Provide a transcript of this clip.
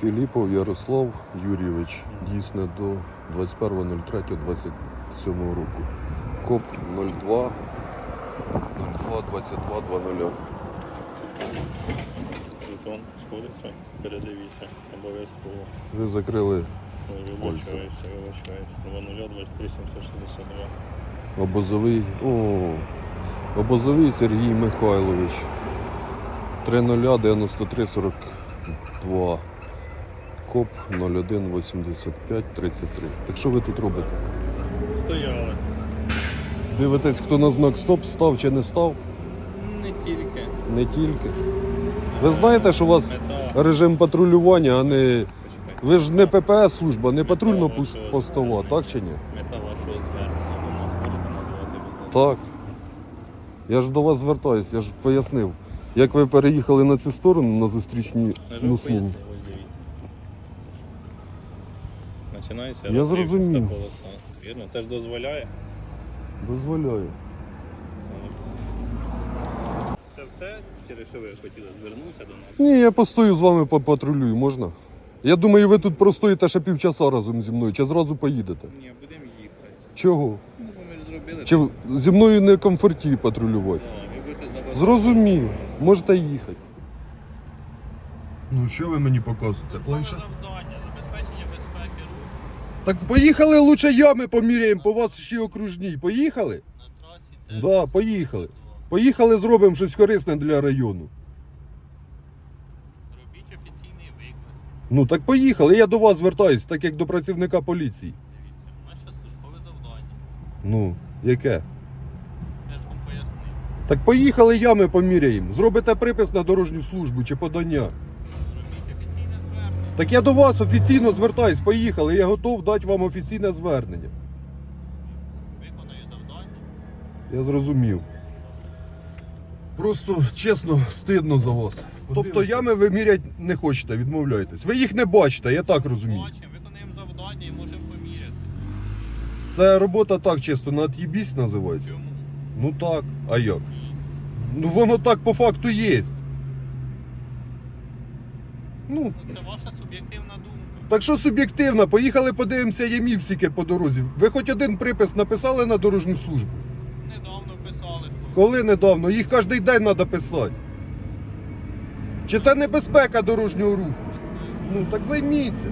Філіпов Ярослав Юрійович, дійсне до 21.03.27 року. КОП 02 02 22 20. Жетон сходиться, передивіться, обов'язково. Ви закрили Вибачаюся, вибачаюся. 00 23 762. обозовий. О, обозовий Сергій Михайлович. 309342. КОП 018533. Так що ви тут робите? Стояли. Дивитесь, хто на знак стоп став чи не став? Не тільки. Не тільки. Ви знаєте, що у вас Мета. режим патрулювання, а не. Ви ж не ППС служба, не патрульно постова, так чи ні? Мета вашого звернення нас можете назвати будь ласка. Так. Я ж до вас звертаюсь, я ж пояснив. Як ви переїхали на цю сторону на зустрічні ну, смугу. Починається Я зрозумів. полоса. Вірно, теж дозволяє. Дозволяю. Це все, через що ви хотіли звернутися до нас. Ні, я постою з вами попатрулюю, можна? Я думаю, ви тут простоїте ще півчаса разом зі мною, чи зразу поїдете. Ні, будемо їхати. Чого? Ну, бо ми ж зробили. Чи в- зі мною не комфорті патрулювати? Да, ви будете забезпечені. Зрозумів, можете їхати. Ну що ви мені показуєте? Планше... завдання, забезпечення безпеки руху Так поїхали лучше ями поміряємо, по вас ще окружній. Поїхали? на трасі. Да, поїхали. Поїхали, зробимо щось корисне для району. Робіть офіційний виклик. Ну так поїхали. Я до вас звертаюсь, так як до працівника поліції. Дивіться, наше службове завдання. Ну, яке? Я ж вам пояснив. Так поїхали ями поміряємо. Зробите припис на дорожню службу чи подання. Так я до вас офіційно звертаюсь, поїхали. Я готов дати вам офіційне звернення. Виконаю завдання. Я зрозумів. Просто чесно, стидно за вас. Тобто ями ви мірять не хочете, відмовляєтесь. Ви їх не бачите, я так розумію. Бачимо, виконуємо завдання і можемо поміряти. Це робота так чисто на от'їбісь називається. Чому? Ну так, а як? Ну воно так по факту є. Ну, це ваша суб'єктивна думка. так що суб'єктивно, поїхали подивимося ямів всіки по дорозі. Ви хоч один припис написали на дорожню службу? Недавно писали. Коли недавно? Їх кожен день треба писати. Чи це небезпека дорожнього руху? Ну так займіться.